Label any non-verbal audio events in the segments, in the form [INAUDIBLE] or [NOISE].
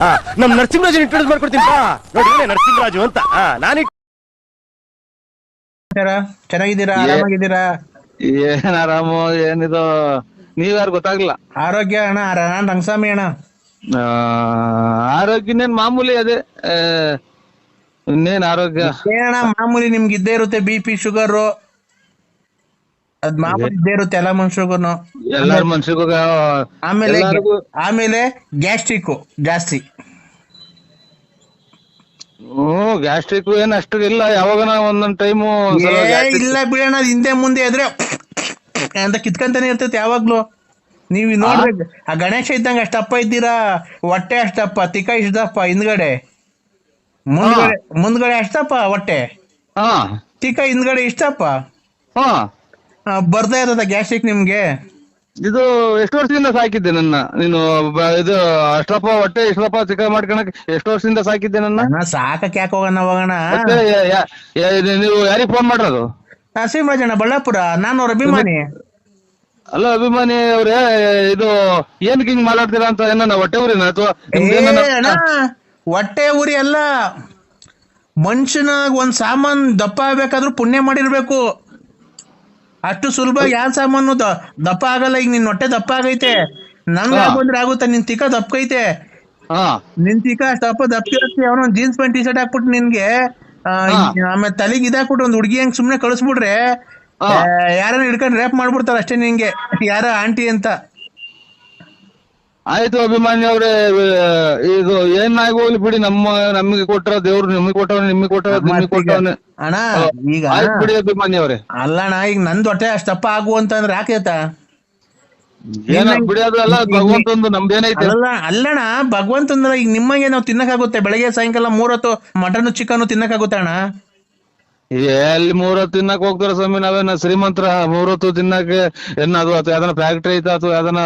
ಆ, ನಮ್ ನರಸಿಂಹರಾಜ್ ಇಂಟ್ರೊಡ್ಯೂಸ್ ಮಾಡ್ಕೊಡ್ತೀನಿ ಬಾ. ನೋಡಿ ನರಸಿಂಹರಾಜು ಅಂತ. ನಾನು? ಚೆನ್ನಾಗಿದ್ದೀರಾ? ಆರಾಮಾಗಿದ್ದೀರಾ? ಏನ್ ಆರಾಮು? ಏನಿದು? ನೀವ್ಯಾರು ಗೊತ್ತಾಗ್ಲಿಲ್ಲ. ಆರೋಗ್ಯ ಅಣ್ಣ ನಾನ್ ರಂಗಸ್ವಾಮಿ ಅಣ್ಣ. ಆ, ಆರೋಗ್ಯ ಇನ್ನೇನ್ ಮಾಮೂಲಿ ಅದೇ. ಆ, ಇನ್ನೇನ್ ಆರೋಗ್ಯ? ಏನಣ್ಣ ಮಾಮೂಲಿ ನಿಮ್ಗೆ ಇದ್ದೇ ಇರುತ್ತೆ ಬಿ ಪಿ ಶುಗರ್. ಅದ್ ಮಾಮೂಲಿ ಇದ್ದೇ ಇರುತ್ತೆ ಎಲ್ಲ ಮನುಷ್ಯರ್ಗುನು. ಎಲ್ಲಾರ ಮನ್ಸಿಗೂ ಆಮೇಲೆ ಎಲ್ಲಾರ್ಗೂ ಆಮೇಲೆ ಗ್ಯಾಸ್ಟ್ರಿಕ್ ಜಾಸ್ತಿ. ಹ್ಮ್ ಗ್ಯಾಸ್ಟ್ರಿಕ್ ಏನ್ ಅಷ್ಟು ಇಲ್ಲ ಯಾವಾಗ ಒಂದೊಂದ್ ಟೈಮು ಏ ಇಲ್ಲ ಬಿಡೋಣ ಅದ್ ಹಿಂದೆ ಮುಂದೆ ಆದ್ರೆ ಅಂತ ಕಿತ್ಕೊಂತಾನೆ ಇರ್ತೈತೆ ಯಾವಾಗ್ಲೂ. ನೀವ್ ನೋಡ್ಬೇಕು ಆ. ಗಣೇಶ ಇದ್ದಂಗ ಅಷ್ಟಪ್ಪ ಇದ್ದೀರಾ? ಹೊಟ್ಟೆ ಅಷ್ಟಪ್ಪ ತಿಕ್ಕ ಇಷ್ಟಪ್ಪ ಹಿಂದ್ಗಡೆ? ಮುಂದ್ಗಡೆ ಮುಂದ್ಗಡೆ ಅಷ್ಟಪ್ಪ ಹೊಟ್ಟೆ? ಹಾ. ತಿಕ್ಕ ಹಿಂದ್ಗಡೆ ಇಷ್ಟಪ್ಪ ಹಾ. ಬರ್ತಾ ಇರ್ತದ ಗ್ಯಾಸ್ಟ್ರಿಕ್ ನಿಮ್ಗೆ? ಇದು ಎಷ್ಟು ವರ್ಷದಿಂದ ಸಾಕಿದ್ದೆ ನನ್ನ? ನೀನು ಬ- ಇದು ಅಷ್ಟಪ್ಪ ಹೊಟ್ಟೆ ಇಷ್ಟಪ್ಪ ಚಿಕ್ಕ ಮಾಡ್ಕೊಳಕ್ ಎಷ್ಟು ವರ್ಷದಿಂದ ಸಾಕಿದ್ದೆ ನನ್ನ? ಸಾಕಕ್ಕೆ ಸಾಕಕ್ ಯಾಕೆ ಹೋಗೋಣ ಹೋಗೋಣ? ಮತ್ತೆ ಯಾ- ಯಾ- ಯಾ- ಇದು ನೀವು ಯಾರಿಗ್ ಫೋನ್ ಮಾಡಿರೋದು? ನರಸಿಂಹರಾಜಣ್ಣ ಬಳ್ಳಾಪುರ ನಾನು ಅವ್ರ ಅಭಿಮಾನಿ. ಅಲ್ಲ ಅಭಿಮಾನಿ ಅವ್ರೇ ಇದು ಏನ್ ಹಿಂಗ್ ಮಾತಾಡ್ತೀರಾ ಅಂತ ಏನ ಹೊಟ್ಟೆ ಊರಿನ ಅಥವಾ ಏ ಅಣ್ಣ ಹೊಟ್ಟೆ ಉರಿ ಅಲ್ಲ. ಮನುಷ್ಯನಾಗ ಒಂದ್ ಸಾಮಾನ್ ದಪ್ಪ ಆಗ್ಬೇಕಾದ್ರೂ ಪುಣ್ಯ ಮಾಡಿರ್ಬೇಕು. ಅಷ್ಟು ಸುಲಭ ಯಾವ ಸಾಮಾನು ದಪ್ಪ ಆಗಲ್ಲ ಈಗ ನಿನ್ ಹೊಟ್ಟೆ ದಪ್ಪ ಆಗೈತೆ ನನ್ಗೆ. ಬಂದ್ರೆ ಆಗುತ್ತಾ ನಿನ್ ತಿಕ್ಕ ದಪ್ಪಕೈತೆ ನಿನ್ ತಿಕ್ಕ ದಪ್ಪ ದಪ್ಪಿರತ್ತೆ ಅವನ ಜೀನ್ಸ್ ಪ್ಯಾಂಟ್ ಟಿ ಶರ್ಟ್ ಹಾಕ್ಬಿಟ್ಟು ನಿನ್ಗೆ. ಆಮೇಲೆ ತಲೆಗೆ ಇದಾಕ್ಬಿಟ್ಟು ಒಂದ್ ಹುಡುಗಿ ಹಂಗ್ ಸುಮ್ನೆ ಕಳಿಸ್ಬಿಟ್ರೆ. ಯಾರನ್ನ ಹಿಡ್ಕೊಂಡು ರೇಪ್ ಮಾಡ್ಬಿಡ್ತಾರ ಅಷ್ಟೇ ನಿಂಗೆ ಯಾರ ಆಂಟಿ ಅಂತ ಆಯ್ತು ಅಭಿಮಾನಿ ಅವ್ರೆ ಇದು ಏನಾಗಿ ಹೋಗ್ಲಿ ಬಿಡಿ ನಮ್ಮ ನಮಗೆ ಕೊಟ್ಟರ ದೇವ್ರು ನಿಮಗೆ ಕೊಟ್ಟವ್ರ ನಿಮಗೆ ಕೊಟ್ಟವ ನಿಮಗೆ ಕೊಟ್ಟವನೆ. ಅಣ್ಣ ಈಗ ಆಯ್ತು ಬಿಡಿ ಅಭಿಮಾನಿ ಅವ್ರೆ. ಅಲ್ಲಣ್ಣ ಈಗ ನಂದ್ ಹೊಟ್ಟೆ ಅಷ್ಟಪ್ಪ ಆಗು ಅಂತಂದ್ರೆ ಯಾಕೈತ ಏನ ಬಿಡಿ ಅದು ಎಲ್ಲ ಭಗವಂತಂದು ನಮ್ದೇನೈತೆ ಅಲ್ಲ ಅಲ್ಲಣ್ಣ ಭಗವಂತಂದ್ರ ಈಗ ನಿಮಗೆ ನಾವು ತಿನ್ನಕ್ಕಾಗುತ್ತೆ. ಬೆಳಗ್ಗೆ ಸಾಯಂಕಾಲ ಮೂರೊತ್ತು ಮಟನ್ ಚಿಕನ್ ತಿನ್ನಕ್ಕಾಗುತ್ತೆ ಅಣ್ಣ. ಎಲ್ಲಿ ಮೂರೊತ್ತು ತಿನ್ನಕ್ ಹೋಗ್ತಾರ ಸ್ವಾಮಿ ನಾವೇನ ಶ್ರೀಮಂತರ ಮೂರೊತ್ತು ತಿನ್ನಕ್ಕೆ ಏನ್ ಅದು ಅಥವಾ ಯಾವ್ದನ ಫ್ಯಾಕ್ಟ್ರಿ ಐತ ಅಥವಾ ಯಾವ್ದನ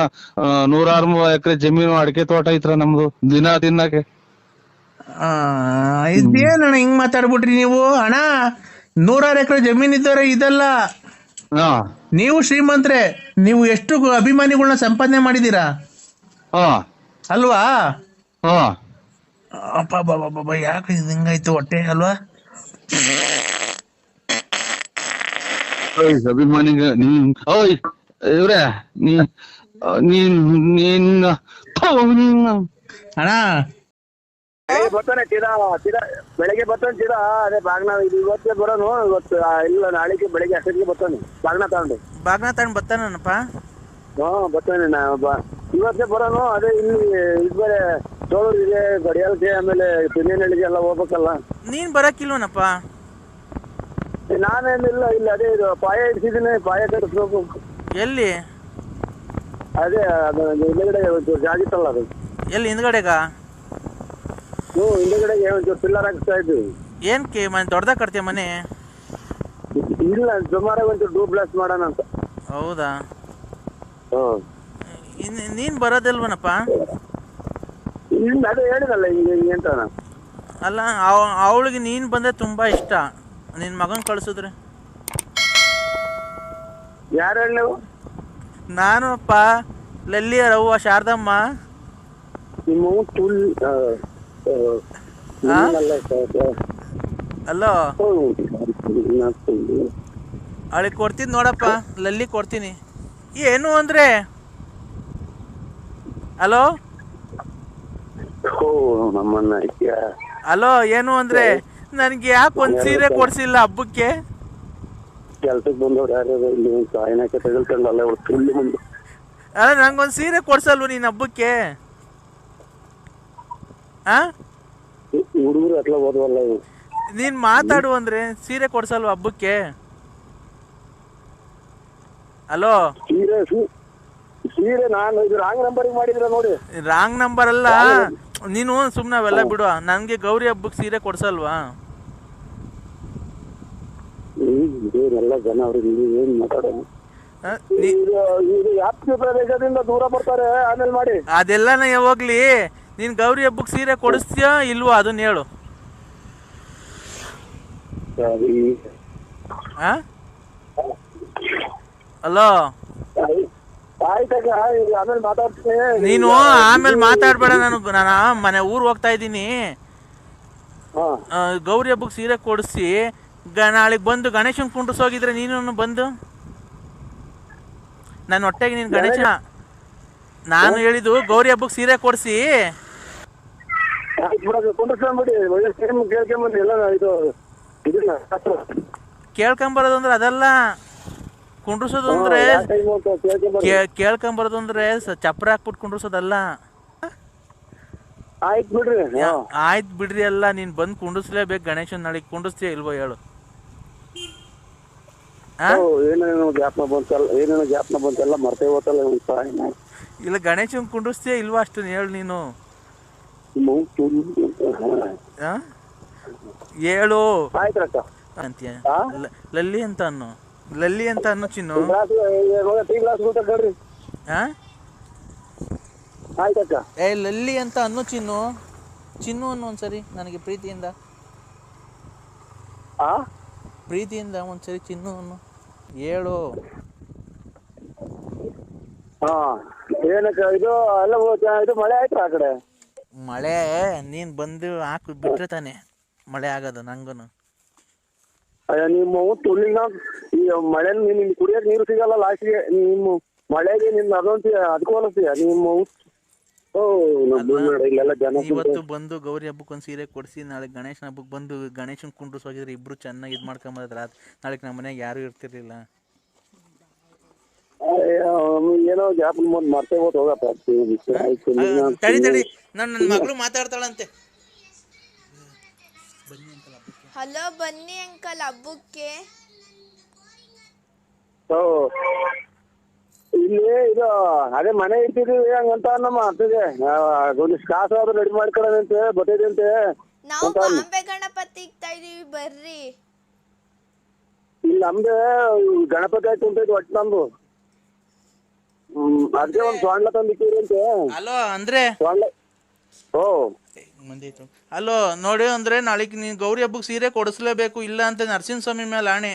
ನೂರಾರು ಎಕರೆ ಜಮೀನು ಅಡಿಕೆ ತೋಟ ಐತ್ರ ನಮ್ದು ದಿನ ತಿನ್ನಕ್ಕೆ? ಆ, ಇದೇನಣ್ಣ ಹಿಂಗ್ ಮಾತಾಡ್ಬಿಟ್ರಿ ನೀವು? ಅಣ್ಣ ನೂರಾರು ಎಕರೆ ಜಮೀನ್ ಇದ್ದಾರೆ ಇದೆಲ್ಲ. ಹಾ. ನೀವು ಶ್ರೀಮಂತ್ರೆ ನೀವು ಎಷ್ಟು ಅಭಿಮಾನಿಗಳನ್ನ ಸಂಪಾದನೆ ಮಾಡಿದೀರಾ ಹಾ. ಅಲ್ವಾ? ಹಾ. ಅಪ್ಪ ಬಾಬಾ ಯಾಕೆ ಇದು ಹಿಂಗಾಯ್ತು ಹೊಟ್ಟೆ ಅಲ್ವಾ? ಅಭಿಮಾನಿಗ ನೀನ್ ಓಯ್ ಇವ್ರೆ ನೀ ನೀನ್ ನೀನ್ ಥು, ನಿನ್ನ ಅಣ್ಣ. ಬೆಳಗ್ಗೆ ಬರ್ತಾನೆ ತೀರಾ ತೀರಾ ಬೆಳಗ್ಗೆ ಬರ್ತಾನೆ ತೀರಾ ಅದೇ ಬಾಗ್ನ ಇದು ಇವತ್ತೇ ಬರೋನು ಇವತ್ತು ಇಲ್ಲ ನಾಳೆಗೆ ಬೆಳಗ್ಗೆ ಅಷ್ಟೊತ್ತಿಗೆ ಬರ್ತಾನೆ ಬಾಗ್ನ ತಗೊಂಡು. ಬಾಗ್ನ ತಗೊಂಡ್ ಬರ್ತಾನಪ್ಪ ಹಾ ಬರ್ತಾನೆ ನಾ ಬ- ಇವತ್ತೇ ಬರೋನು ಅದೇ ಇಲ್ಲಿ ಇದು ಬೇರೆ ಸೋಳೂರು ಇದೆ ಗಡಿಯಾಲಕ್ಕೆ ಆಮೇಲೆ ತಿನ್ನೇನಹಳ್ಳಿಗೆ ಎಲ್ಲ ಹೋಗ್ಬೇಕಲ್ಲ. ನೀನ್ ಬರಕ್ಕಿಲ್ವನಪ್ಪ ನಾನೇನಿಲ್ಲ ಇಲ್ಲ ಅದೇ ಇದು ಪಾಯ ಇಡ್ಸಿದ್ದೀನಿ ಪಾಯ ಕಟ್ಟಿಸ್ಬೇಕು ಎಲ್ಲಿ? ಅದೇ ಅದು ಹಿಂದೆಗಡೆ ಒಂಚೂರು ಜಾಗಿತ್ತಲ್ಲ ಅದು. ಎಲ್ಲಿ ಹಿಂದ್ಗಡೆಗ? ಹ್ಞೂ ಹಿಂದೆಗಡೆಗೆ ಒಂಚೂರು ಪಿಲ್ಲರ್ ಹಾಕಿಸ್ತಾ ಇದ್ವಿ. ಏನಕ್ಕೆ ಮನೆ ದೊಡ್ಡದಾಗ ಕಟ್ತೀಯ ಮನೆ? ಇಲ್ಲ ಸುಮಾರಾಗಿ ಒಂಚೂರು ಡೂ ಬ್ಲಾಸ್ಟ್ ಮಾಡೋಣ ಅಂತ. ಹೌದಾ? ಹ್ಞೂ. ಇನ್- ನೀನು ಬರೋದಿಲ್ವನಪ್ಪ? ಇಲ್ಲ ಅದೇ ಹೇಳಿದಲ್ಲ ಈಗ ಅಂತ ನಾನು ಅಲ್ಲ ಅವಳಿಗೆ ನೀನು ಬಂದರೆ ತುಂಬಾ ಇಷ್ಟ. ನಿನ್ ಮಗನ್ ಕಳ್ಸಿದ್ರೆ? ಯಾರು ಹೇಳಿ ನೀವು? ನಾನು ಅಪ್ಪ ಲಲ್ಲಿ ರವ್ವ ಶಾರದಮ್ಮ. ನಿಮ್ಮ ಟೂಲ್ ಆ. ಅಲ್ಲೋ? ಅವಳಿಗೆ ಕೊಡ್ತೀನಿ ನೋಡಪ್ಪ ಲಲ್ಲಿ ಕೊಡ್ತೀನಿ. ಏನು ಅಂದ್ರೆ? ಹಲೋ ಓ ನಮ್ಮನ್ನ ಐತ್ಯಾ? ಹಲೋ ಏನು ಅಂದ್ರೆ? ನನ್ಗೆ ಯಾಕೆ ಒಂದ್ ಸೀರೆ ಕೊಡ್ಸಿಲ್ಲ ಹಬ್ಬಕ್ಕೆ? ಕೆಲ್ಸಕ್ಕೆ ಬಂದವ್ರು ಯಾರು ಇಲ್ಲಿ ಸಾಯನಕ್ಕೆ ತೆಗೆದುಕೊಂಡಲ್ಲ ಅವ್ರು ತುಳ್ಳಿ ಮುಂದೆ ಅಲ್ಲ ನಂಗೊಂದ್ ಸೀರೆ ಕೊಡ್ಸಲ್ವ ನೀನ್ ಹಬ್ಬಕ್ಕೆ? ಆ? ಹುಡುಗರು ಅಟ್ಲ ಹೋದ್ವಲ್ಲ ಇವು. ನೀನ್ ಮಾತಾಡು ಅಂದ್ರೆ ಸೀರೆ ಕೊಡ್ಸಲ್ವ ಹಬ್ಬಕ್ಕೆ? ಹಲೋ? ಸೀರೆ ಸೀ- ಸೀರೆ ನಾನು ಇದು ರಾಂಗ್ ನಂಬರಿಗೆ ಮಾಡಿದ್ರ ನೋಡಿ. ರಾಂಗ್ ನಂಬರ್ ಅಲ್ಲ. ನೀನು ಸುಮ್ನೆ ಅವೆಲ್ಲ ಬಿಡು. ನನ್ಗೆ ಗೌರಿ ಹಬ್ಬಕ್ಕೆ ಸೀರೆ ಕೊಡ್ಸಲ್ವಾ? ಏನೆಲ್ಲ ಜನ ಅವ್ರಿಗೆ ನೀವು ಏನ್ ಮಾತಾಡೋದು? ಆ, ನೀ- ವ್ಯಾಪ್ತಿ ಪ್ರದೇಶದಿಂದ ದೂರ ಬರ್ತಾರೆ ಆಮೇಲೆ ಮಾಡಿ. ಅದೆಲ್ಲನ ಹೋಗ್ಲಿ ನೀನ್ ಗೌರಿ ಹಬ್ಬಕ್ ಸೀರೆ ಕೊಡಿಸ್ತೀಯಾ ಇಲ್ವಾ ಅದನ್ನ ಹೇಳು. ಸರಿ. ಆ ಹಲೋ? ಆಯ್ತಕ್ಕ ಈಗ ಆಮೇಲೆ ಮಾತಾಡ್ತೀನಿ. ನೀನು ಆಮೇಲೆ ಮಾತಾಡ್ಬೇಡ ನಾನು ನಾನು ಮನೆ ಊರ್ ಹೋಗ್ತಾ ಇದ್ದೀನಿ. ಹಾ. ಗೌರಿ ಹಬ್ಬಕ್ಕೆ ಸೀರೆ ಕೊಡಿಸಿ ಗ ನಾಳೆಗೆ ಬಂದು ಗಣೇಶನ್ ಕುಂಡ್ರಿಸೋಗಿದ್ರೆ ನೀನು ಬಂದು? ನನ್ನ ಹೊಟ್ಟೆಗೆ ನೀನು ಗಣೇಶ ನಾನು ಹೇಳಿದ್ದು ಗೌರಿ ಹಬ್ಬಕ್ಕೆ ಸೀರೆ ಕೊಡಿಸಿ. ಕೇಳ್ಕೊಂಬರೋದಂದ್ರೆ ಅದೆಲ್ಲ ಕೇಳ್ಕೊಂಬರೋದು ಅಂದ್ರೆ ಅದಲ್ಲ. ಕುಂಡ್ರಿಸೋದು ಅಂದ್ರೆ ಟೈಮ್ ಅಂತ ಕೇಳ್ಕೊಂಬರ್ರಿ ಕೇ- ಕೇಳ್ಕೊಂಬರೋದು ಅಂದ್ರೆ ಚಪ್ರ ಹಾಕ್ಬಿಟ್ಟು ಕುಂಡ್ರಿಸೋದಲ್ಲ ಆಯ್ತು ಬಿಡ್ರಿ. ಹಾ. ಆಯ್ತು ಬಿಡ್ರಿ ಅಲ್ಲ. ನೀನು ಬಂದು ಕುಂಡಿಸ್ಲೇಬೇಕು ಗಣೇಶನ್ ನಾಳೆಗೆ. ಕುಂಡಿಸ್ತೀಯ ಇಲ್ವೋ ಹೇಳು. ಏನೇನೋ ಜ್ಞಾಪನ ಬಂತಲ್ಲ ಏನೇನೋ ಜ್ಞಾಪನ ಬಂತೆಲ್ಲ ಮರ್ತೇ ಹೋತಲ್ಲ. ಇಲ್ಲ ಗಣೇಶನ್ ಕುಂಡಿಸ್ತೀಯ ಇಲ್ವಾ ಅಷ್ಟು ಹೇಳು ನೀನು? ಹೇಳು. ಅಂತೀಯ. ಲಲ್ಲಿ ಅಂತ ಅನ್ನು. ಲಲ್ಲಿ ಅಂತ ಅನ್ನು ಚಿನ್ನು. Tea glass ಕಡ್ರಿ? ಆಯ್ತಕ್ಕ ಏ ಲಲ್ಲಿ ಅಂತ ಅನ್ನು ಚಿನ್ನು. ಚಿನ್ನು ಅನ್ನು ಒಂದ್ಸರಿ ನನಗೆ ಪ್ರೀತಿಯಿಂದ. ಆ? ಪ್ರೀತಿಯಿಂದ ಒಂದ್ಸರಿ ಚಿನ್ನು ಅನ್ನು ಹೇಳು. ಹಾ ಏನಕ್ಕ ಇದು ಎಲ್ಲ ಇದು ಮಳೆ ಆಯ್ತು ಆ ಕಡೆ? ಮಳೆ ನೀನು ಬಂದು ಹಾಕ್ ಬಿಟ್ರೆ ತಾನೆ ಮಳೆ ಆಗೋದು ನಂಗೂನು. ಅಯ್ಯ ನಿಮ್ಮ ತುಳ್ಳಿನ ಈ ಮಳೆ ನಿನ್ ಕುಡಿಯಕ್ ನೀರು ಸಿಗಲ್ಲ ಲಾಸ್ಟ್ಗೆ ನಿಮ್ಮ ಮಳೆಗೆ ನಿನ್ನ ಅದೊಂದು ಅದಕ್ಕೂ ಅನಿಸ್ತೀಯ ನಿಮ್ಮ ಇವತ್ತು ಬಂದು ಗೌರಿ ಹಬ್ಬಕ್ಕೆ ಒಂದು ಸೀರೆ ಕೊಡಿಸಿ ನಾಳೆ ಗಣೇಶನ ಹಬ್ಬಕ್ಕೆ ಬಂದು ಗಣೇಶನ ಕುಂಡ್ರಸ್ ಹೋಗಿದ್ರೆ ಇಬ್ರು ಚೆನ್ನಾಗಿ ಇದು ಮಾಡ್ಕೊಂಬಂದ್ರೆ ನಾಳೆ ನಮ್ಮ ಮನೆಗೆ ಯಾರು ಇರ್ತಿರ್ಲಿಲ್ಲ. ಅಯ್ಯ, ಏನೋ ಜ್ಞಾಪನ ಬಂದು ಮರ್ತೇ ಹೋತ್ ಹೋಗಪ್ಪ ತಡಿ ತಡಿ. ನಾನು ನನ್ನ ಮಗಳು ಮಾತಾಡ್ತಾಳಂತೆ. ಹಲೋ ಬನ್ನಿ ಅಂಕಲ್ ಹಬ್ಬಕ್ಕೆ. ಓ ಇಲ್ಲಿ ಇದು ಅದೇ ಮನೆ ಇರ್ತಿದೀವಿ ಹಂಗಂತ ನಮ್ಮ ಅತ್ತಿಗೆ. ಒಂದಿಷ್ಟು ಕಾಸು ಆದ್ರೂ ರೆಡಿ ಮಾಡ್ಕೊಳ್ಳೋದಂತೆ ಬರ್ತೈದಂತೆ ನಾವು ಬಾಂಬೆ ಗಣಪತಿ ಇಕ್ತಾ ಇದೀವಿ ಬರ್ರಿ. ಇಲ್ಲಿ ನಮ್ದೆ ಗಣಪತಿ ಆಯ್ತು ಉಂಟೈತಿ ಒಟ್ಟು ನಮ್ದು. ಅದಕ್ಕೆ ಒಂದು ಸ್ವಾಂಡ್ಲ ತಂದಿಟ್ಟಿರಿ ಅಂತೆ ಹಲೋ ಅಂದ್ರೆ ಸ್ವಾಂಡ್ಲ ಓ. ಮಂದಿ ಐತು ಅಲೋ ನೋಡಿ ಅಂದ್ರೆ ನಾಳೆ ನೀನು ಗೌರಿ ಹಬ್ಬಕ್ಕೆ ಸೀರೆ ಕೊಡಿಸ್ಲೇಬೇಕು ಇಲ್ಲ ಅಂತ ನರಸಿಂಹಸ್ವಾಮಿ ಮೇಲೆ ಆಣೆ.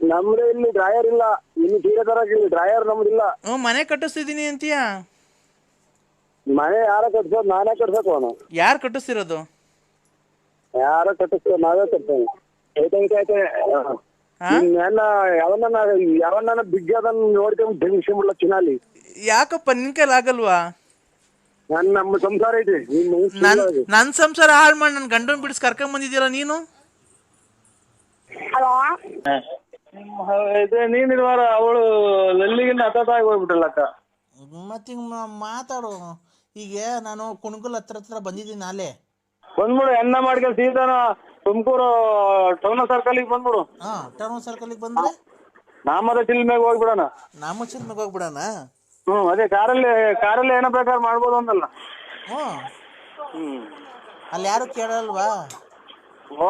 ನಮ್ದೇ ಇಲ್ಲಿ ಡ್ರಾಯರ್ ಇಲ್ಲ. ಇಲ್ಲಿ ಸೀರೆ ತರಕ್ ಇಲ್ಲಿ ಡ್ರಾಯರ್ ನಮ್ದಿಲ್ಲ. ಮನೆ ಕಟ್ಟಿಸ್ತಿದೀನಿ ಅಂತೀಯ? ಮನೆ ಯಾರ ಕಟ್ಸೋದು ನಾನೇ ಕಟ್ಸಕ್ ಅವನು. ಯಾರು ಕಟ್ಟಿಸ್ತಿರೋದು? ಯಾರ ಕಟ್ಟಿಸ್ತೇವೆ ನಾವೇ ಕಟ್ತೇವೆ ಐತೆ ಐತೆ ಐತೆ ಹಾ? ನನ್ನ ಯಾವನ್ನ ಯಾವನ್ನ ಬಿಗ್ ಅದನ್ನ ನೋಡ್ಕೊಂಡ್ ಬೆಂಗ್ಸ್ಕೊಂಡ್ಬಿಡ್ಲ ಚಿನಾಲಿ ಯಾಕಪ್ಪ ನಿನ್ ಕೈಲಿ ಆಗಲ್ವಾ? ನನ್ ನಮ್ಮ ಸಂಸಾರ ಐತಿ. ನಿನ್ ಸಂಸಾರ ಹಾಳ್ ಮಾಡಿ ನನ್ ಗಂಡನ್ ಬಿಡಿಸ್ ಕರ್ಕೊಂಡ್ ಬಂದಿದ್ದೀರಾ ನೀನು ಇದು ನೀನಿರುವಾರ ಅವಳು ಲಲ್ಲಿಗಿನ್ನ ಹತ್ತಾಗಿ ಹೋಗ್ಬಿಟ್ಟಲ್ಲಕ್ಕ ಮತ್ತೆ ಮಾತಾಡು. ಈಗ ನಾನು ಕುಣಕುಲ್ ಹತ್ರ ಹತ್ರ ಬಂದಿದ್ದೀನಿ ನಾಳೆ ಬಂದ್ಬಿಡು ಎನ್ನ ಮಾಡ್ಕೊಂಡು ಸೀದಾನ ತುಮಕೂರು ಟೌನ್ ಸರ್ಕಲಿಗೆ ಬಂದ್ಬಿಡು. ಹಾ ಟೌನ್ ಸರ್ಕಲ್ಗೆ ಬಂದ್ರೆ? ನಾಮದ ಚಿಲ್ಮೆಗೆ ಹೋಗ್ಬಿಡೋಣ. ನಮ್ಮ ಚಿಲ್ಮೆಗೆ ಹೋಗ್ಬಿಡೋಣ? ಹ್ಮ್ ಅದೇ ಕಾರಲ್ಲಿ ಕಾರಲ್ಲಿ ಏನೋ ಬೇಕಾದ್ರೆ ಮಾಡ್ಬೋದು ಅಂದಲ್ಲ. ಹ್ಞೂ ಹ್ಮ್. ಅಲ್ಲಿ ಯಾರು ಕೇಳಲ್ವಾ? ಓ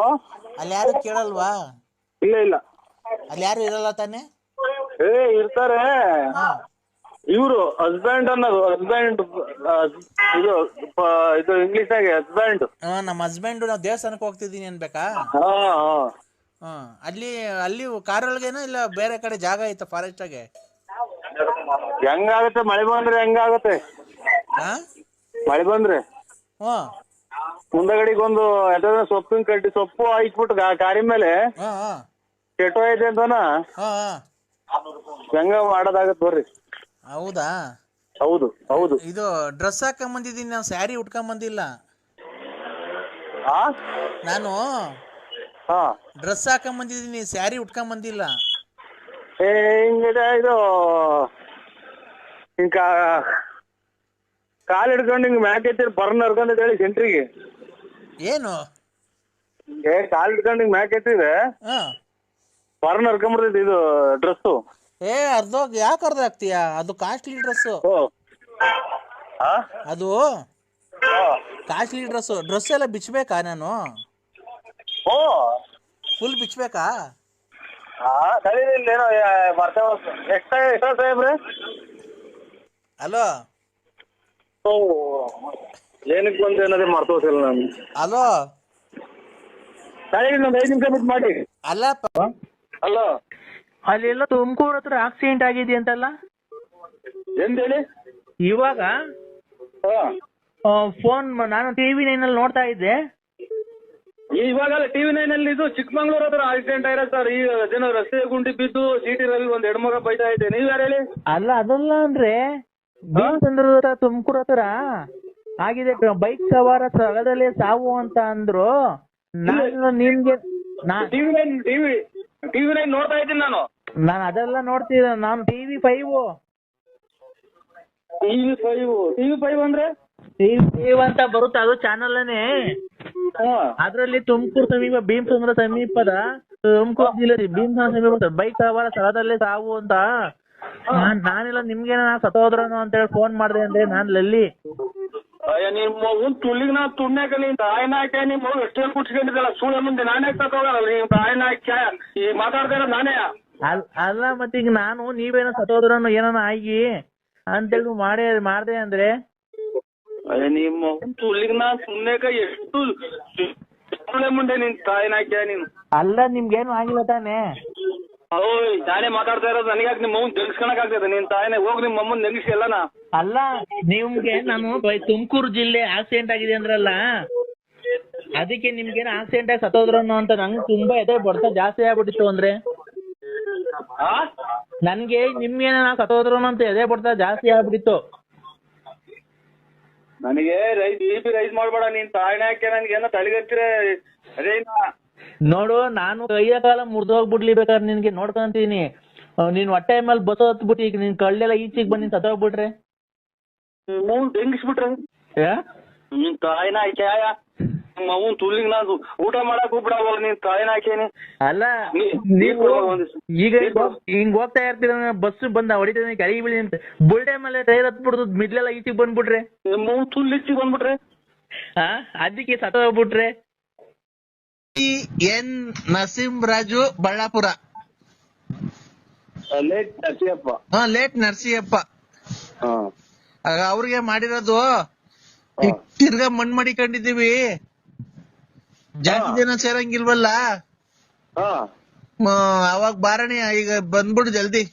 ಅಲ್ಲಿ ಯಾರು ಕೇಳಲ್ವಾ? ಇಲ್ಲ ಇಲ್ಲ. ಅಲ್ಲಿ ಯಾರು ಇರಲ್ಲ ತಾನೆ? ಏ ಇರ್ತಾರೆ. ಹಾ. ಇವರು ಹಸ್ಬೆಂಡ್ ಅನ್ನೋದು ಹಸ್ಬೆಂಡ್ ಇದು ಪ- ಇದು ಆಗಿ ಹಸ್ಬೆಂಡ್ ಆ, ನಮ್ಮ ಹಸ್ಬೆಂಡ್ ನಾವು ದೇವಸ್ಥಾನಕ್ಕೆ ಹೋಗ್ತಿದ್ದೀನಿ ಅನ್ಬೇಕಾ? ಹಾ ಹಾ. ಹಾ ಅಲ್ಲಿ ಅಲ್ಲಿ ಕಾರೊಳಗೇನೋ ಇಲ್ಲ ಬೇರೆ ಕಡೆ ಜಾಗ ಐತ ಫಾರೆಸ್ಟಾಗೆ ಹೆಂಗಾಗತ್ತೆ ಮಳೆ ಬಂದ್ರೆ ಹೆಂಗಾಗತ್ತೆ? ಹಾ? ಮಳೆ ಬಂದ್ರೆ? ಹ್ಞೂ ಮುಂದಗಡೆಗೆ ಒಂದು ಯಾವ್ದಾದ್ರು ಸೊಪ್ಪಿನ ಕಡ್ಡಿ ಸೊಪ್ಪು ಹಾಕ್ಬಿಟ್ಟು ಗಾ- ಕಾರಿ ಮೇಲೆ ಹಾ ಹಾಂ. ಕೆಟ್ಟೋ ಐತೆ ಅಂತನ? ಹಾ ಹೆಂಗ ಮಾಡೋದಾಗತ್ತೆ ಬರ್ರಿ. ಹೌದಾ? ಹೌದು ಹೌದು. ಇದು ಡ್ರೆಸ್ ಹಾಕೊಂಬಂದಿದ್ದೀನಿ ನಾನು ಸ್ಯಾರಿ ಉಟ್ಕೊಂಬಂದಿಲ್ಲ ಆ? ನಾನು ಹಾ. ಡ್ರೆಸ್ ಹಾಕೊಂಬಂದಿದ್ದೀನಿ ಸ್ಯಾರಿ ಉಟ್ಕೊಂಬಂದಿಲ್ಲ ಏ ಹಿಂಗಿದೆ ಇದು ಹಿಂಗ ಕಾಲ್ ಹಿಡ್ಕೊಂಡು ಹಿಂಗ್ ಮ್ಯಾಕ್ ಎತ್ತಿರ್ ಬರ್ನ್ ಹರ್ಕೊಂಡ್ ಹೇಳಿ ಸೆಂಟ್ರಿಗೆ ಏನು? ಏ ಕಾಲ್ ಹಿಡ್ಕೊಂಡು ಹಿಂಗ್ ಮ್ಯಾಕ್ ಐತಿದೆ ಹಾಂ. ಬರ್ನ್ ಹರ್ಕೊಂಡ್ಬಿಡ್ತೈತಿ ಇದು ಡ್ರೆಸ್ಸು ಏ ಅರ್ಧ ಯಾಕೆ ಅರ್ಧ ಆಗ್ತೀಯಾ ಅದು ಕಾಸ್ಟ್ಲಿ ಡ್ರೆಸ್ಸು ಓ. ಆ ಅದು ಕಾಸ್ಟ್ಲಿ ಡ್ರೆಸ್ ಡ್ರೆಸ್ ಎಲ್ಲ ಬಿಚ್ಚಬೇಕಾ ನಾನು? ಓ. ಫುಲ್ ಬಿಚ್ಚಬೇಕಾ ಹಾ ತಡೀರಿ ಏನೋ ಬರ್ತಾ ಎಷ್ಟ ಎಷ್ಟ ಸಾಹೇಬ್ರೆ? ಅಲೋ ಓ ಏನಕ್ಕೆ ಬಂದು ಏನದೇ ಮರ್ತೋಸಿಲ್ಲ ನಾನು. ಅಲೋ ತಡೀರಿ ಒಂದು ಐದು ನಿಮಿಷ ಬಿಟ್ಟು ಮಾಡಿ. ಅಲ್ಲಪ್ಪ. ಅಲ್ಲ ಅಲ್ಲೆಲ್ಲ ತುಮಕೂರ್ ಹತ್ರ ಆಕ್ಸಿಡೆಂಟ್ ಏನು ಹೇಳಿ ಇವಾಗ? ಹಾ. ಫೋನ್ ನಾನು ಟಿವಿ ನೈನಲ್ಲಿ ನೋಡ್ತಾ ಇದ್ದೆ. ಇವಾಗ ಟಿವಿ ನೈನ್ ಅಲ್ಲಿ ಇದು ಚಿಕ್ಕಮಂಗ್ಳೂರ್ ಹತ್ರ ಆಕ್ಸಿಡೆಂಟ್ ಆಗಿರೋದು ಸರ್ ಈ ಜನ ರಸ್ತೆ ಗುಂಡಿ ಬಿದ್ದು ಸಿಟಿ ರವಿ ಒಂದ್ ಹೆಣ್ಮಗ ಬೈತಾ ಇದೆ ನೀವ್ ಯಾರು ಹೇಳಿ? ಅಲ್ಲ ಅದಲ್ಲ ಅಂದ್ರೆ ತುಮಕೂರ್ ಹತ್ರ ತುಮಕೂರು ಹತ್ರ ಆಗಿದೆ ಬೈಕ್ ಸವಾರ ಸ್ಥಳದಲ್ಲೇ ಸಾವು ಅಂತ ಅಂದ್ರು. ನಾನು ನಿಮ್ಗೆ TV nine TV TV nine ನೋಡ್ತಾ ಇದ್ದೀನಿ ನಾನು. ನಾನು ಅದೆಲ್ಲ ನೋಡ್ತೀನಿ ನಾನು TV five TV five TV five ಅಂದ್ರೆ? ಟಿವಿ ಫೈವ್ ಅಂತ ಬರುತ್ತೆ ಅದು ಚಾನಲ್ನೇ ಹಾ. ಅದ್ರಲ್ಲಿ ತುಮಕೂರು ಸಮೀಪ ಭೀಮಸಂದ್ರ ಸಮೀಪದ ತುಮಕೂರು ಜಿಲ್ಲೆ ಭೀಮಸಂದ್ರ ಸಮೀಪ ಬೈಕ್ ಸವಾರ ಸ್ಥಳದಲ್ಲೇ ಸಾವು ಅಂತ. ನಾನ್ ನಾನೆಲ್ಲ ನಿಮ್ಗೆ ಸತ್ತೋದ್ರನು ಅಂತ ಹೇಳಿ ಫೋನ್ ಮಾಡ್ದೆ ಅಂದ್ರೆ ನಾನ್ ಲಲ್ಲಿ ಅಯ್ಯ ನಿಮ್ಮ ಅವ್ನ್ ನಾ ತುಣ್ಯಾಕ ನೀನ್ ತಾಯಿನ ಹಾಕ್ಯ ನಿಮ್ಮ ಅವ್ನು ಎಷ್ಟೇ ಕುಟ್ಸ್ಕೊಂಡಿದ್ದಲ್ಲ ಸುಳ್ಳ ಮುಂದೆ ನಾನೇ ತಗೋಗಲ್ಲ ನೀನ್ ತಾಯಿನ ಹಾಕ್ಯ ಈ ಮಾತಾಡ್ತಾ ನಾನೇ. ಅಲ್ ಅಲ್ಲ ಮತ್ತೆ ಈಗ ನಾನು ನೀವೇನೋ ಸತ್ತೋದ್ರನು ಏನೋ ಆಗಿ ಅಂತೇಳಿ ಮಾಡೇ ಮಾಡ್ದೆ ಅಂದ್ರೆ? ಅಯ್ಯ ನಿಮ್ಮ ಅವ್ನ್ ನಾ ಸುಮ್ನೆಕ ಎಷ್ಟು ಸುಳ್ಳೆ ಮುಂದೆ ನಿನ್ ತಾಯಿನ ಹಾಕ್ಯ ನೀನು? ಅಲ್ಲ ನಿಮ್ಗೇನು ಆಗಿಲ್ಲ ತಾನೇ? ಓಯ್ ನಾನೇ ಮಾತಾಡ್ತಾ ಇರೋದು. ನನಗ್ಯಾಕೆ ನಿಮ್ಮ ಅವ್ನ್ ತೆಗಿಸ್ಕೊಳಕ್ ಆಗ್ತದೆ ನಿನ್ ತಾಯಿನ ಹೋಗಿ ನಿಮ್ಮ ಅಮ್ಮನ್ ನೆಗಿಸಿ ಎಲ್ಲನ. ಅಲ್ಲ ನಿಮ್ಗೆ ನಾನು ತುಮಕೂರು ಜಿಲ್ಲೆ ಆಕ್ಸಿಡೆಂಟ್ ಆಗಿದೆ ಅಂದ್ರಲ್ಲ ಅದಕ್ಕೆ ನಿಮ್ಗೆ ಆಕ್ಸಿಡೆಂಟ್ ಆಗಿ ಸತ್ತೋದ್ರನು ಅಂತ ನಂಗೆ ತುಂಬಾ ಎದೆ ಬಡ್ತ ಜಾಸ್ತಿ ಆಗ್ಬಿಟ್ಟಿತ್ತು ಅಂದ್ರೆ. ಆ? ನನ್ಗೆ ನಿಮ್ಗೇನ ಸತ್ತೋದ್ರು ಅಂತ ಎದೆ ಬಡ್ತ ಜಾಸ್ತಿ ಆಗ್ಬಿಟ್ಟಿತ್ತು. ನನಗೆ ರೈಸ್ ಬಿ ಪಿ ರೈಸ್ ಮಾಡ್ಬೇಡ. ನೀನ್ ತಾಯಿನ ಹಾಕಿ ನನ್ಗೆ ಏನೋ ತಲೆಗತ್ತಿರ? ಅದೇ ಇನ್ನ ನೋಡು ನಾನು ಕೈಯ ಕಾಲ ಮುರಿದೋಗ್ಬಿಡ್ಲಿ ಬೇಕಾದ್ರೆ ನಿನ್ಗೆ ನೋಡ್ಕೊಂತೀನಿ. ನೀನ್ ಹೊಟ್ಟೆ ಮೇಲೆ ಬಸ್ ಹತ್ಬಿಟ್ಟು ಈಗ ನಿನ್ ಕಳ್ಳೆಲ್ಲ ಈಚೆಗೆ ಬಂದು ಸತ್ತೋಗ್ಬಿಟ್ರೆ ಅವ್ನ್ ತೆಂಗಿಸ್ಬಿಟ್ರೆ ಯಾ? ನಿನ್ ತಾಯಿನ ಹಾಕ್ಯಾಯ ನಿಮ್ಮ ಅವ್ನ್ ನಾನು ಊಟ ಮಾಡಕ್ ಹೋಗ್ಬಿಡವಲ್ಲ ನೀನ್ ತಾಯಿನ ಹಾಕ್ಯಾನಿ ಅಲ್ಲ ನೀವು. ಈಗ. ಹಿಂಗ್ ಹೋಗ್ತಾ ಇರ್ತೀರ ಬಸ್ ಬಂದ ಹೊಡಿತಾನೆ ಕೆಳಗೆ ಬೀಳಿ ಅಂತ ಬುಲ್ಡೆ ಮೇಲೆ ಟೈರ್ ಹತ್ಬಿಡ್ದು ಮಿಡ್ಲೆಲ್ಲ ಈಚೆಗೆ ಬಂದ್ಬಿಟ್ರೆ. ನಿಮ್ಮ ಅವ್ನ್ ತುಳ್ಳಿಚ್ಚಿ ಬಂದ್ಬಿಟ್ರೆ. ಆ ಅದಕ್ಕೆ ಸತ್ತೋಗ್ಬಿಟ್ರೆ. ಎನ್. ನರಸಿಂಹರಾಜು ಬಳ್ಳಾಪುರ. ಲೇಟ್ ನರಸಿಯಪ್ಪ ಹಾ ಲೇಟ್ ನರಸಿಯಪ್ಪ ಹಾ. ಆಗ ಅವ್ರಿಗೆ ಮಾಡಿರೋದು ತಿರ್ಗ ತಿರ್ಗಾ ಮಣ್ ಮಡಿಕೊಂಡಿದೀವಿ ಜಾಸ್ತಿ ಜನ ಸೇರಂಗಿಲ್ವಲ್ಲ? ಹಾ. ಮ, ಅವಾಗ ಬಾರಣಿ ಈಗ ಬಂದ್ಬಿಡು ಜಲ್ದಿ.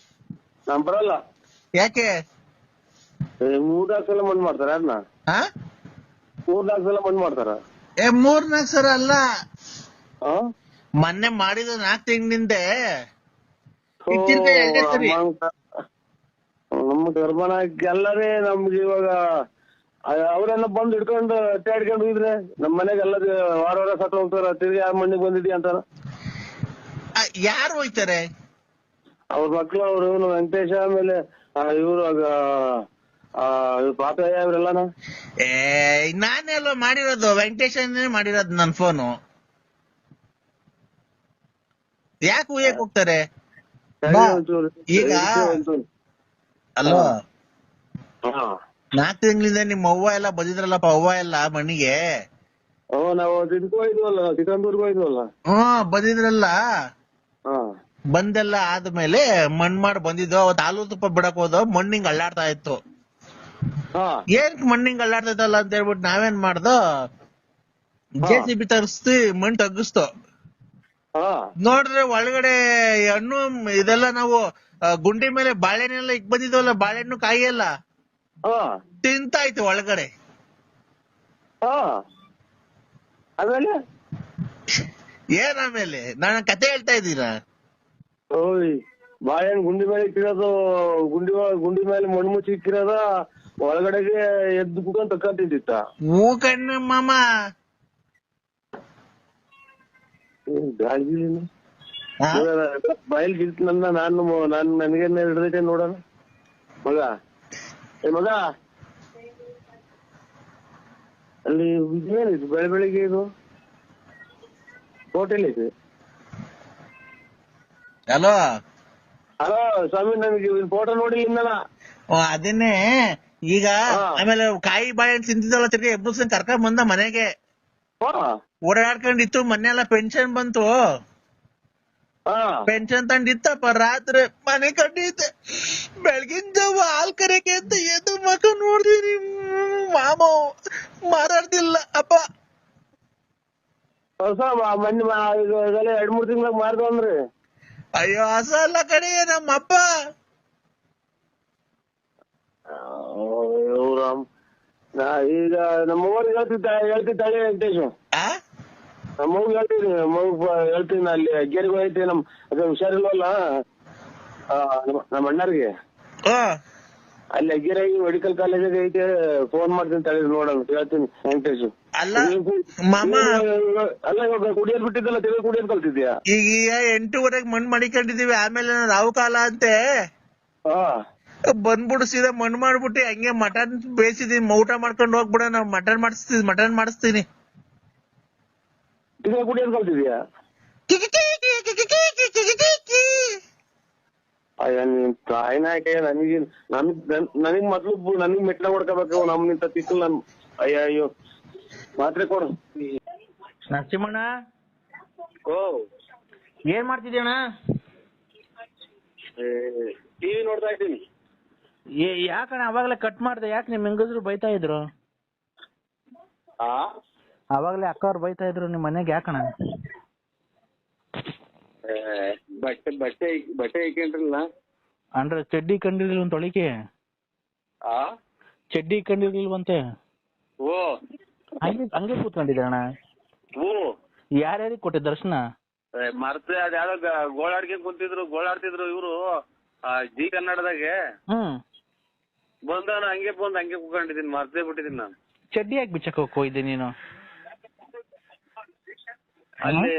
ನಾನ್ ಬರಲ್ಲ. ಯಾಕೆ? ಮೂರ್ನಾಲ್ಕು ಸಲ ಮಣ್ಣು ಮಾಡ್ತಾರ ಅದನ್ನ ಹಾ? ಮೂರ್ನಾಲ್ಕು ಸಲ ಮಣ್ಣು ಮಾಡ್ತಾರ? ಏ ಮೂರ್ ನಾಲ್ಕು ಸರ ಅಲ್ಲ. ಮೊನ್ನೆ ಮಾಡಿದ ನಾಕ್ ತಿಂಗಳಿಂದೆ. ನಮ್ಮ ಎಲ್ಲರೇ ನಮ್ಗೆ ಇವಾಗ ಅವರೆಲ್ಲ ಬಂದು ಹಿಡ್ಕೊಂಡು ಅಟ್ಟಾಡ್ಕೊಂಡು ಹೋಗಿದ್ರೆ ನಮ್ಮ ಮನೆಗೆ ಎಲ್ಲ ವಾರ ವಾರ ಸತ್ತು ಹೋಗ್ತಾರ ತಿರ್ಗಿ ಯಾರ ಮಣ್ಣಿಗೆ ಬಂದಿದ್ದಿ ಅಂತಾರ ಯಾರು ಹೋಯ್ತಾರೆ? ಅವ್ರ ಮಕ್ಳು ಅವ್ರು ವೆಂಕಟೇಶ ಆಮೇಲೆ ಇವರು ಪಾಪಯ್ಯ ಇವರೆಲ್ಲನ? ಏ ಅಲ್ವಾ ಮಾಡಿರೋದು? ವೆಂಕಟೇಶನೇ ಮಾಡಿರೋದು ನನ್ ಫೋನು ಯಾಕೆ ಉಯ್ಯಕ್ ಹೋಗ್ತಾರೆ ಈಗ ಅಲ್ವಾ ಹಾ. ನಾಲ್ಕು ತಿಂಗಳಿಂದ ನಿಮ್ಮ ಅವ್ವ ಎಲ್ಲ ಬಂದಿದ್ರಲ್ಲಪ್ಪ ಅವ್ವ ಎಲ್ಲ ಮಣ್ಣಿಗೆ? ಹ್ಮ್ ಬಂದಿದ್ರಲ್ಲ? ಹಾ. ಬಂದೆಲ್ಲ ಆದ್ಮೇಲೆ ಮಣ್ ಮಾಡಿ ಬಂದಿದ್ದು ಅವತ್ ಹಾಲು ತುಪ್ಪ ಬಿಡಕ್ ಹೋದ ಮಣ್ಣಿಂಗ್ ಅಲ್ಲಾಡ್ತಾ ಇತ್ತು. ಹಾ. ಏನ್ ಮಣ್ಣಿಂಗ್ ಅಳ್ಳಾಡ್ತೈತಲ್ಲ ಅಂತ ಹೇಳ್ಬಿಟ್ಟು ನಾವೇನ್ ಮಾಡ್ದೋ? ಜೆ ಸಿ ಬಿ ತರಿಸ್ತಿ ಮಣ್ ತಗ್ಗಿಸ್ತು. ನೋಡ್ರೆ ಒಳಗಡೆ ಹಣ್ಣು ಇದೆಲ್ಲ ನಾವು ಆ, ಗುಂಡಿ ಮೇಲೆ ಬಾಳೆಹಣ್ಣೆಲ್ಲ ಇಕ್ ಬಂದಿದ್ವಲ್ಲ ಬಾಳೆಹಣ್ಣು ಕಾಯಿ ಎಲ್ಲ ತಿಂತಾ ತಿಂತಾಯ್ತು ಒಳಗಡೆ. ಆಮೇಲೆ? ಏನ್ ಆಮೇಲೆ? ನಾನು ಕತೆ ಹೇಳ್ತಾ ಇದ್ದೀರಾ ಓಯ್ ಬಾಳೆಹಣ್ಣು ಗುಂಡಿ ಮೇಲೆ ಇಕ್ಕಿರೋದು ಗುಂಡಿ ಒಳ- ಗುಂಡಿ ಮೇಲೆ ಮಣ್ಣು ಮುಚ್ಚಿ ಇಕ್ಕಿರೋದ ಒಳಗಡೆಗೆ ಎದ್ದು ಕುತ್ಕೊಂಡ್ ತಕ್ಕಂತಿದ್ದಿತ್ತ ಹೂ ಕಣ್ಣು ಮಾಮ. ಗಾಳಿ? ಬಯಲ್ ಗಿಲ್ತ್ ನನ್ನ ನಾನು ನಾನು ನನಗೆ ಹಿಡಿದೈತೆ ನೋಡೋಣ. ಮಗ ಏ ಮಗ ಅಲ್ಲಿ ಇದೇನಿದು ಬೆಳೆ ಬೆಳಿಗ್ಗೆ ಇದು? ಹೋಟೆಲ್ ಇದೆ. ಹಲೋ ಹಲೋ ಸ್ವಾಮಿ ನನಗೆ ಫೋಟೋ ನೋಡಿ ಇನ್ನಲ್ಲ. ಅದನ್ನೇ ಈಗ ಆಮೇಲೆ ಕಾಯಿ ಬಾಳೆಹಣ್ಣು ತಿಂತಿದ್ದಲ್ಲ ತಿರ್ಗಿ ಎಬ್ಬರ್ಸ್ಕೊಂಡ್ ಕರ್ಕೊಂಡ್ ಬಂದ ಮನೆಗೆ. ಓಡಾಡ್ಕೊಂಡಿತ್ತು ಮೊನ್ನೆ ಎಲ್ಲ ಪೆನ್ಷನ್ ಬಂತು ಪೆನ್ಷನ್ ತಂದಿತ್ತಪ್ಪ ರಾತ್ರಿ ಮನೆ ಕಟ್ಟಿದ್ದೆ ಬೆಳಗಿನ ಜಾವ ಹಾಲ್ ಕರೆಕೆ ಅಂತ ಎದ್ದು ಮಕ ನೋಡ್ತೀನಿ. ಮಾಮ ಮಾತಾಡ್ತಿಲ್ಲ ಅಪ್ಪ. ಹೊಸ ಎರಡ್ ಮೂರ್ ತಿಂಗಳ ಮಾರ್ದು ಅಂದ್ರಿ ಅಯ್ಯೋ ಹಸ ಅಲ್ಲ ಕಡೆ ನಮ್ಮಪ್ಪ. ರಾಮ್ ನಾ ಈಗ ನಮ್ಮ ಹೇಳ್ತಿದ್ದಾ ಹೇಳ್ತಿದ್ದ ವೆಂಕಟೇಶು. ಆ? ನಮ್ಮ ಹೇಳ್ತೀನಿ ಮಗು ಹೇಳ್ತೀನಿ ಅಲ್ಲಿ ಅಗ್ಗೇರಿಗೆ ಹೋಯ್ತಿ ನಮ್ ಅದ ಹುಷಾರಿಲ್ವಲ್ಲ? ಆ, ನಮ್ಮ ನಮ್ಮ ಅಣ್ಣರಿಗೆ. ಅಲ್ಲಿ ಅಗ್ಗೇರಾಗಿ ಮೆಡಿಕಲ್ ಕಾಲೇಜಾಗ ಐತೆ ಫೋನ್ ಮಾಡ್ತೀನಿ ತಳಿ ನೋಡೋಣ ಹೇಳ್ತೀನಿ ವೆಂಕಟೇಶ್. ಅಲ್ಲ ಮಾಮ. ಅಲ್ಲ ಇವಾಗ ಕುಡಿಯೋದ್ ಬಿಟ್ಟಿದ್ದಲ್ಲ ತಿರುಗಿ ಕುಡಿಯೋದ್ ಕಲ್ತಿದ್ಯಾ? ಈಗ ಎಂಟೂವರೆಗೆ ಮಣ್ಣು ಮಡಿಕೊಂಡಿದೀವಿ ಆಮೇಲೆ ರಾವು ಕಾಲ ಅಂತೆ. ಹಾ. ಬಂದ್ಬಿಡು ಸೀದಾ ಮಣ್ಣು ಮಾಡ್ಬಿಟ್ಟಿ ಹಂಗೆ ಮಟನ್ ಬೇಯಿಸಿದೀನಿ ಊಟ ಮಾಡ್ಕೊಂಡು ಹೋಗ್ಬಿಡ ನಾವು ಮಟನ್ ಮಾಡಿಸ್ತೀವಿ ಮಟನ್ ಮಾಡಿಸ್ತೀನಿ ನನಗೆ ನನ್ಗ್ ನನ್- ನನಗ್ ಮೊದ್ಲು ನನಗ್ ಮೆಟ್ಲ ಹೊಡ್ಕೋಬೇಕು ನಮ್ ನಿಂತ ತಿಕ್ಕಲ್ ನನ್ ಅಯ್ಯ ಅಯ್ಯೋ ಮಾತ್ರೆ ಕೊಡು ನರಸಿಂಹಣ್ಣ ಓ ಏನ್ ಮಾಡ್ತಿದ್ಯಣ್ಣ ಟಿವಿ ನೋಡ್ತಾ ಇದ್ದೀನಿ ಏ ಯಾಕಣ್ಣ ಅವಾಗಲೇ ಕಟ್ ಮಾಡ್ದೆ? ಯಾಕೆ ನಿಮ್ ಹೆಂಗಸ್ರು ಬೈತಾ ಇದ್ರು? ಆ? ಅವಾಗಲೇ ಅಕ್ಕ ಅವ್ರು ಬೈತಾ ಇದ್ರು ನಿಮ್ ಮನೆಗೆ ಯಾಕಣ್ಣ? ಏ, ಬಟ್ಟೆ ಬಟ್ಟೆ ಬಟ್ಟೆ ಇಕ್ಕಂಡ್ರಲ್ಲ ಅಂದ್ರೆ ಚಡ್ಡಿ ಕಂಡಿರ್ಲಿಲ್ವಂತ ಒಳಿಕೆ ಆ? ಚಡ್ಡಿ ಕಂಡಿರ್ಲಿಲ್ವಂತೆ? ಓ. ಹಂಗೆ ಹಂಗೆ ಕೂತ್ಕೊಂಡಿದ್ದೆ ಅಣ್ಣ ಓ. ಯಾರ್ಯಾರಿಗೆ ಕೊಟ್ಟೆ ದರ್ಶನ? ಏ, ಮರ್ತೆ ಅದ್ ಯಾವ್ದೋ ಗ- ಗೋಳಾಡ್ಕೊಂಡ್ ಕುಂತಿದ್ರು ಗೋಳಾಡ್ತಿದ್ರು ಇವ್ರು ಆ ಜಿ ಕನ್ನಡದಾಗೆ. ಹ್ಮ್. ಬಂದ ಹಂಗೆ ಬಂದ್ ಹಂಗೆ ಕುಕೊಂಡಿದ್ದೀನಿ ಮರ್ತೇ ಬಿಟ್ಟಿದ್ದೀನಿ ನಾನು. ಚಡ್ಡಿ ಯಾಕೆ ಬಿಚ್ಚಕ್ ಹೋಗಿದ್ದೆ ನೀನು? ಅಲ್ಲಿ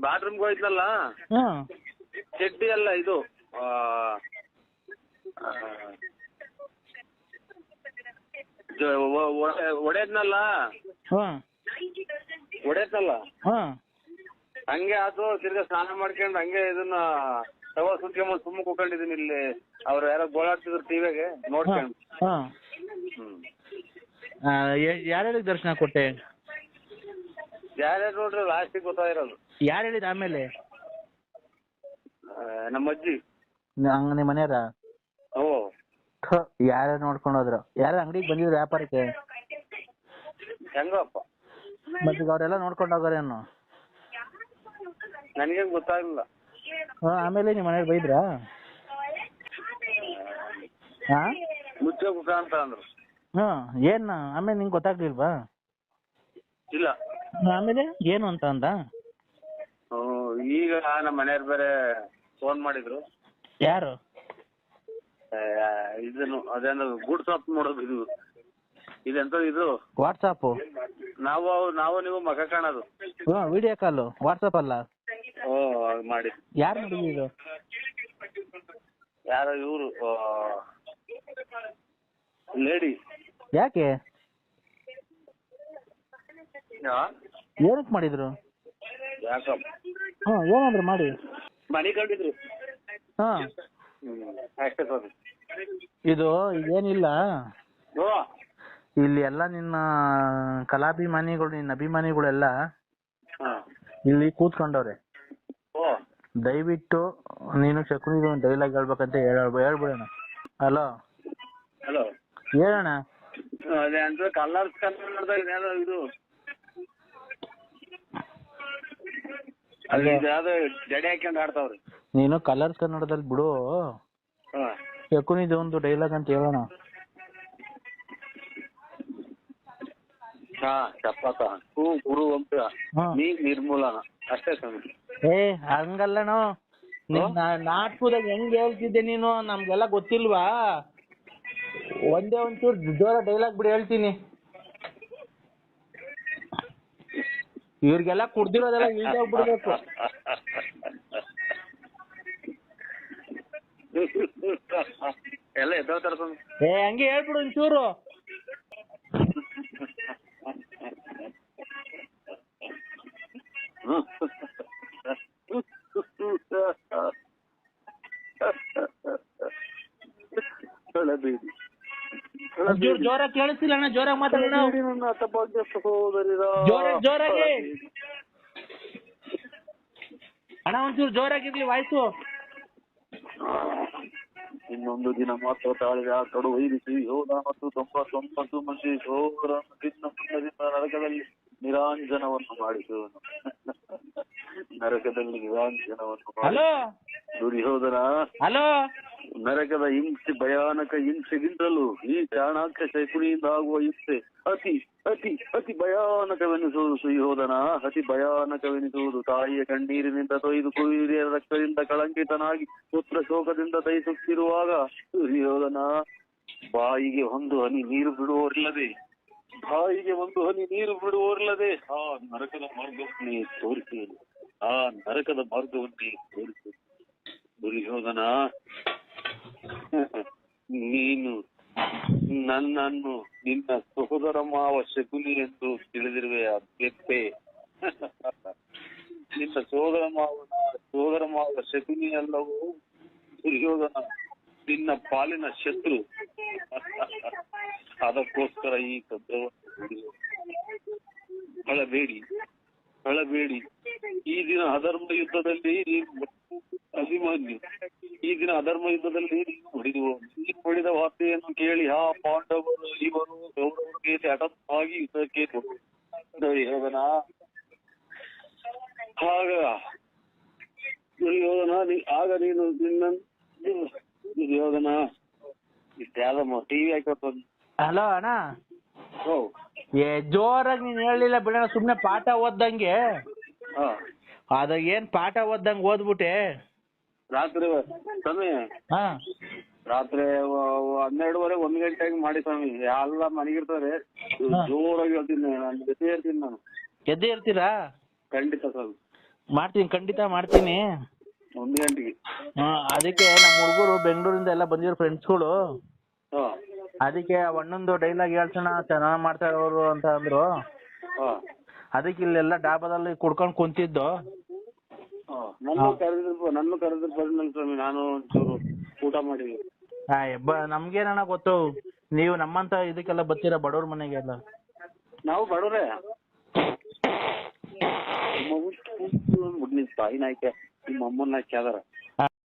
ಬಾತ್ರೂಮ್ ಹೋಯ್ತಲ್ಲ? ಹ್ಮ್ ಚಡ್ಡಿ ಅಲ್ಲ ಇದು ಆ, ಆ, ಜ- ಒ- ಒ- ಒಡೆದ್ನಲ್ಲ? ಹ್ಮ್ ಒಡೆದ್ನಲ್ಲ ಹ್ಮ್ ಹಂಗೆ ಆತು ತಿರ್ಗಾ ಸ್ನಾನ ಮಾಡ್ಕೊಂಡು ಹಂಗೆ ಇದನ್ನ ತವ ಸುತ್ಕೊಂಡ್ ಸುಮ್ಮ ಕೂಕೊಂಡಿದೀನಿ ಇಲ್ಲಿ. ಅವ್ರು ಯಾರೋ ಗೋಳಾಡ್ತಿದ್ರು ಟಿವಿಗೆ ನೋಡ್ಕೊಂಡು. ಹಾ ಹ್ಮ್ ಯಾರ್ಯಾರಿಗೆ ದರ್ಶನ ಕೊಟ್ಟೆ? ಯಾರ್ಯಾರು ನೋಡ್ರಿ ಲಾಸ್ಟಿಗೆ ಗೊತ್ತಾಗಿರೋದು. ಯಾರು ಹೇಳಿದ ಆಮೇಲೆ? ಆ, ನಮ್ಮ ಅಜ್ಜಿ ಹಂಗ ನಿಮ್ಮ ಮನೆಯವ್ರ? ಓ ಯಾರ್ಯಾರು ನೋಡ್ಕೊಂಡು ಹೋದ್ರು? ಯಾರು ಅಂಗಡಿಗೆ ಬಂದಿದ್ರು ವ್ಯಾಪಾರಕ್ಕೆ? ಹೆಂಗಪ್ಪ? ಮತ್ತೆ ಈಗ ಅವರೆಲ್ಲ ನೋಡ್ಕೊಂಡು ಹೋಗೋರೇನು? ನನ್ಗೇನ್ ಗೊತ್ತಾಗ್ಲಿಲ್ಲ. ಹ್ಮ್, ಆಮೇಲೆ ನಿಮ್ಮ ಮನೇಲಿ ಬೈದ್ರಾ? ಹಾ? ಮುಚ್ಚ ಮುಖ ಅಂತ ಅಂದ್ರು. ಹಾ ಏನ್ ಆಮೇಲೆ ನಿಂಗೆ ಗೊತ್ತಾಗ್ಲಿಲ್ವಾ? ಇಲ್ಲ. ಆಮೇಲೆ ಏನು ಅಂತ ಅಂದ? ಹ್ಮ್, ಈಗ ನಮ್ಮ ಮನೆಯವ್ರು ಬೇರೆ ಫೋನ್ ಮಾಡಿದ್ರು. ಯಾರು? ಆ, ಇದನ್ನು ಅದೇನೋ ಗುಡ್ ಶಾಪ್ ನೋಡೋದು ಇದು. ಇದೆಂತ ಇದು? ವಾಟ್ಸಾಪ್ ನಾವು ನಾವು ನೀವು ಮಗ ಕಾಣೋದು. ಹಾ ವಿಡಿಯೋ ಕಾಲು ವಾಟ್ಸಾಪ್ ಅಲ್ಲ. ಓ ಮಾಡಿ ಯಾರು ಇದು? ಯಾರೋ ಇವರು ಲೇಡಿ. ಯಾಕೆ? ಏನಕ್ ಮಾಡಿದ್ರು? ಯಾಕಪ್ಪ ಹಾ ಏನಾದ್ರು ಮಾಡಿ. ಮನೆ ಕಂಡಿದ್ರು ಹಾ. ಅಷ್ಟೇ ಇದು ಏನಿಲ್ಲ. ಓ. ಇಲ್ಲಿ ಎಲ್ಲ ನಿನ್ನ ಕಲಾಭಿಮಾನಿಗಳು ನಿನ್ನ ಅಭಿಮಾನಿಗಳೆಲ್ಲ ಹಾ. ಇಲ್ಲಿ ಕೂತ್ಕೊಂಡವ್ರೆ. ದಯವಿಟ್ಟು ನೀನು ಶಕುನಿಗೆ ಒಂದು ಡೈಲಾಗ್ ಹೇಳ್ಬೇಕಂತ ಹೇಳ ಹೇಳ್ಬಿಡೋಣ. ಹಲೋ ಹಲೋ ಹೇಳೋಣ ಅದೇ ಅಂತ ಕಲರ್ಸ್ ಕನ್ನಡದಾಗ ಯಾವ್ದೋ ಇದು? ಇದು ಯಾವ್ದೋ ಜಡೆ ಹಾಕ್ಯಂಡ್ ಆಡ್ತಾವ್ರಿ. ನೀನು ಕಲರ್ಸ್ ಕನ್ನಡದಲ್ಲಿ ಬಿಡು. ಹಾ. ಶಕುನಿದು ಒಂದು ಡೈಲಾಗ್ ಅಂತ ಹೇಳೋಣ. ಹಾ ಚಪಾತ ಹೂ ಗುರು ಅಂತ. ನೀ ನಿರ್ಮೂಲನ. ಅಷ್ಟೇ ಸ್ವಾಮಿ. ಏ ಹಂಗಲ್ಲಣೋ ನಿನ್ನ ನಾಟಕದಾಗ ಹೆಂಗ್ ಹೇಳ್ತಿದ್ದೆ ನೀನು? ನಮ್ಗೆಲ್ಲ ಗೊತ್ತಿಲ್ವಾ? ಒಂದೇ ಒಂಚೂರು ಜೋರ ಡೈಲಾಗ್ ಬಿಡಿ ಹೇಳ್ತೀನಿ. ಇವ್ರಿಗೆಲ್ಲ ಕುಡ್ದಿರೋದೆಲ್ಲ ಇಳ್ದೇ ಹೋಗ್ಬಿಡ್ಬೇಕು. [LAUGHS] ಎಲ್ಲ ಎದ್ದೋತಾರ ಏ ಹಂಗೆ ಹೇಳ್ಬಿಡು ಒಂಚೂರು. ಒಂಚೂರು ಜೋರಾಗಿ ಕೇಳಿಸ್ತಿಲ್ಲ ಅಣ್ಣ ಜೋರಾಗಿ ಮಾತಾಡೋಣ ನನ್ನ ಹತಭಾಗ್ಯ ಸಹೋದರಿರ ಜೋರಾಗಿ. ಜೋರಾಗಿ ಅಣ್ಣ ಒಂಚೂರು ಜೋರಾಗಿರ್ಲಿ ವಾಯ್ಸು. ಇನ್ನೊಂದು ದಿನ ಮಾತ್ರ ತಾಳಿದೆ. ಆ ಕಡು ವೈರಿಸಿ ಯೋಧ ಮತ್ತು ತೊಂಬತ್ತೊಂಬತ್ತು ಮಂದಿ ಸೋದರನ್ನು ತಿನ್ನ ಮುನ್ನದಿಂದ ನರಕದಲ್ಲಿ ನಿರಾಂಜನವನ್ನು ಮಾಡಿಸುವನು ನರಕದಲ್ಲಿ ನಿರಾಂಜನವನ್ನು ಮಾಡಿ ದುರ್ಯೋಧನ. ಹಲೋ. ನರಕದ ಹಿಂಸೆ, ಭಯಾನಕ ಹಿಂಸೆಗಿಂತಲೂ ಈ ಚಾಣಾಕ್ಷ ಶೈಕುಣಿಯಿಂದ ಆಗುವ ಹಿಂಸೆ ಅತಿ ಅತಿ ಅತಿ ಭಯಾನಕವೆನಿಸುವುದು ಸುಯೋಧನ. ಅತಿ ಭಯಾನಕವೆನಿಸುವುದು ತಾಯಿಯ ಕಣ್ಣೀರಿನಿಂದ ತೊಯ್ದು ಕುಯಿರಿಯ ರಕ್ತದಿಂದ ಕಳಂಕಿತನಾಗಿ ಪುತ್ರ ಶೋಕದಿಂದ ತಯಿಸುತ್ತಿರುವಾಗ ಸುಯೋಧನ, ಬಾಯಿಗೆ ಒಂದು ಹನಿ ನೀರು ಬಿಡುವವರಿಲ್ಲದೆ, ಬಾಯಿಗೆ ಒಂದು ಹನಿ ನೀರು ಬಿಡುವವರಿಲ್ಲದೆ ಆ ನರಕದ ಮಾರ್ಗವನ್ನೇ ತೋರಿಸುವುದು. ಆ ನರಕದ ಮಾರ್ಗವನ್ನೇ ತೋರಿಸುವುದು. ದುರ್ಯೋಧನ [LAUGHS] ನೀನು ನನ್ನನ್ನು ನಿನ್ನ ಸಹೋದರ ಮಾವ ಶಕುನಿ ಎಂದು ತಿಳಿದಿರುವೆ [LAUGHS] ನಿನ್ನ ಸಹೋದರ ಮಾವ ಸಹೋದರ ಮಾವ ಶಕುನಿ ಅಲ್ಲವೂ? ದುರ್ಯೋಧನ, ನಿನ್ನ ಪಾಲಿನ ಶತ್ರು. [LAUGHS] ಅದಕ್ಕೋಸ್ಕರ ಈ ತಂತ್ರವನ್ನು ಅಳಬೇಡಿ ಅಳಬೇಡಿ ಈ ದಿನ ಅಧರ್ಮ ಯುದ್ಧದಲ್ಲಿ ಅಭಿಮನ್ಯು, ಈ ದಿನ ಅಧರ್ಮ ಯುದ್ಧದಲ್ಲಿ ಹೊಡೆದು ನೀನು ಹೊಡೆದ ವಾರ್ತೆಯನ್ನು ಕೇಳಿ ಆ ಪಾಂಡವರು ಇವರು ಕೌರವರ ಮೇಲೆ ಹಠಾತ್ತಾಗಿ ಯುದ್ಧಕ್ಕೆ ದುರ್ಯೋಧನ ಆಗ ದುರ್ಯೋಧನ ನೀ- ಆಗ ನೀನು ನಿನ್ನ ದುರ್ಯೋಧನ ಇದ್ಯಾದಮ್ಮ ಟಿವಿ ಹಾಕಿ ಹಲೋ ಅಣ್ಣ. ಏ ಜೋರಾಗಿ ನೀನ್ ಹೇಳಲಿಲ್ಲ ಬಿಡೋಣ ಸುಮ್ನೆ ಪಾಠ ಓದ್ದಂಗೆ. ಹಾ. ಅದ ಏನ್ ಪಾಠ ಓದ್ದಂಗೆ ಓದ್ಬಿಟ್ಟೆ? ರಾತ್ರಿ ಸಮಯ. ಹಾ. ರಾತ್ರಿ ಹನ್ನೆರಡುವರೆ ಒಂದ್ ಗಂಟೆಗೆ ಮಾಡಿ ಸ್ವಾಮಿ. ಎಲ್ಲ ಮನೆಗಿರ್ತಾರೆ. ಜೋರಾಗಿ ಹೇಳ್ತೀನಿ ನಾನು ಜೊತೆ ಇರ್ತೀನಿ ನಾನು. ಎದ್ದೇ ಇರ್ತೀರಾ? ಖಂಡಿತ ಸ್ವಾಮಿ. ಮಾಡ್ತೀನಿ ಖಂಡಿತ ಮಾಡ್ತೀನಿ. ಒಂದ್ ಗಂಟೆಗೆ. ಹಾ ಅದಕ್ಕೆ ನಮ್ಮ ಹುಡುಗರು ಬೆಂಗಳೂರಿಂದ ಎಲ್ಲ ಬಂದಿರೋ ಫ್ರೆಂಡ್ಸ್ಗಳು ಹಾ. ಅದಕ್ಕೆ ಅಣ್ಣಂದು ಡೈಲಾಗ್ ಹೇಳ್ಸೋಣ ಚೆನ್ನಾಗ್ ಮಾಡ್ತಾ ಇರೋರು ಅಂತ ಅಂದ್ರು. ಹಾ. ಅದಕ್ಕೆ ಇಲ್ಲೆಲ್ಲ ಡಾಬಾದಲ್ಲಿ ಕುಡ್ಕೊಂಡ್ ಕುಂತಿದ್ದು. ನನ್ನ ಕರೆದ್ರು ನನ್ನ ಕರೆದ್ರು ಬಂದ್ಮೇಲೆ ಸ್ವಾಮಿ. ನಾನು ಒಂಚೂರು ಊಟ ಮಾಡಿದ್ವಿ ನಮ್ಗೇನಣ್ಣ ಗೊತ್ತು? ನೀವು ನಮ್ಮಂತ ಇದಕ್ಕೆಲ್ಲ ಬರ್ತೀರಾ ಬಡವ್ರ ಮನೆಗೆಲ್ಲ? ನಾವು ಬಡವ್ರೆ. ನಿಮ್ಮ ತಾಯಿ ನಾಯ್ಕೆ ನಿಮ್ಮ ಅಮ್ಮನ ಆಯ್ಕೆ